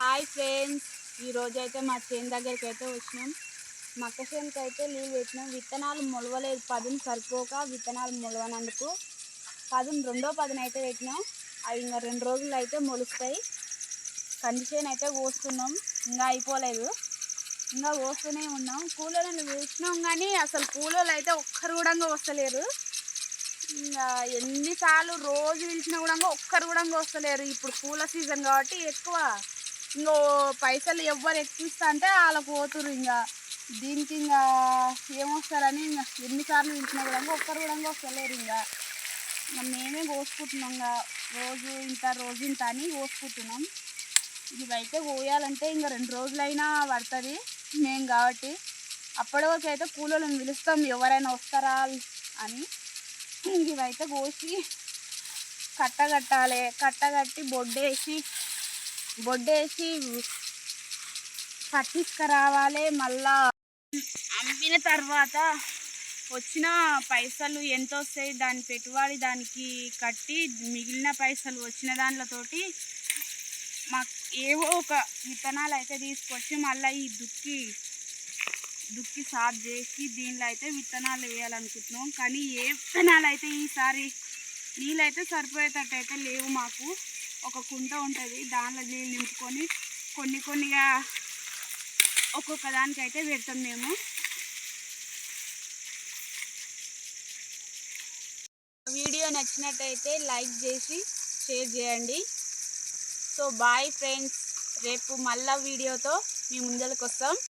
Hi friends ఈరోజు అయితే మా చేను దగ్గరికి అయితే వచ్చినాం. మక్క చేనుకి అయితే లీవ్ పెట్టినాం. విత్తనాలు మొలవలేదు. పదును సరిపోక విత్తనాలు మొలవనందుకు పదును రెండో పదును అయితే పెట్టినాం. అవి ఇంకా రెండు రోజులు అయితే మొలుస్తాయి. కంది చేను అయితే కోస్తున్నాం. ఇంకా అయిపోలేదు. ఇంకా కోస్తూనే ఉన్నాం. కూలీలను వేసినాం కానీ అసలు కూలీలు అయితే ఒక్కరు కూడా వస్తలేరు ఇంకా ఎన్నిసార్లు రోజు పిలిచినా కూడా ఒక్కరు కూడా వస్తలేరు ఇప్పుడు పూల సీజన్ కాబట్టి ఎక్కువ ఇంకో పైసలు ఎవ్వరు ఎక్కిస్తా అంటే వాళ్ళ పోతురు ఇంకా దీనికి ఇంకా ఏమొస్తారని ఇంకా ఎన్నిసార్లు పిలిచినా కూడా ఒక్కరు కూడా వస్తలేరు ఇంకా మేమే కోసుకుంటున్నాం ఇంకా రోజు ఇంత రోజు ఇంత అని కోసుకుంటున్నాం. ఇవైతే కోయాలంటే ఇంకా రెండు రోజులైనా పడుతుంది మేము కాబట్టి. అప్పటి వరకు అయితే కూలీలను పిలుస్తాం ఎవరైనా వస్తారా అని. ఇవైతే కోసి కట్టగట్టాలి కట్టగట్టి బొడ్డేసి బొడ్డేసి పట్టించుకురావాలి. మళ్ళా అమ్మిన తర్వాత వచ్చిన పైసలు ఎంత వస్తాయి దాని పెట్టుబడి దానికి కట్టి మిగిలిన పైసలు వచ్చిన దాంట్లతోటి మాకు ఏవో ఒక విత్తనాలు అయితే తీసుకొచ్చి మళ్ళీ ఈ దుక్కి దుక్కి సాఫ్ చేసి దీనిలో అయితే విత్తనాలు వేయాలనుకుంటున్నాం. కానీ ఏ విత్తనాలు అయితే ఈసారి నీళ్ళు అయితే సరిపోయేటట్టు అయితే లేవు మాకు. ఒక కుంట ఉంటుంది దానిలో నీళ్ళు నింపుకొని కొన్ని కొన్నిగా ఒక్కొక్క దానికి అయితే పెడతాం మేము. వీడియో నచ్చినట్టయితే లైక్ చేసి షేర్ చేయండి. సో బాయ్ ఫ్రెండ్స్ రేపు మళ్ళా వీడియోతో మీ ముందరకు వస్తాం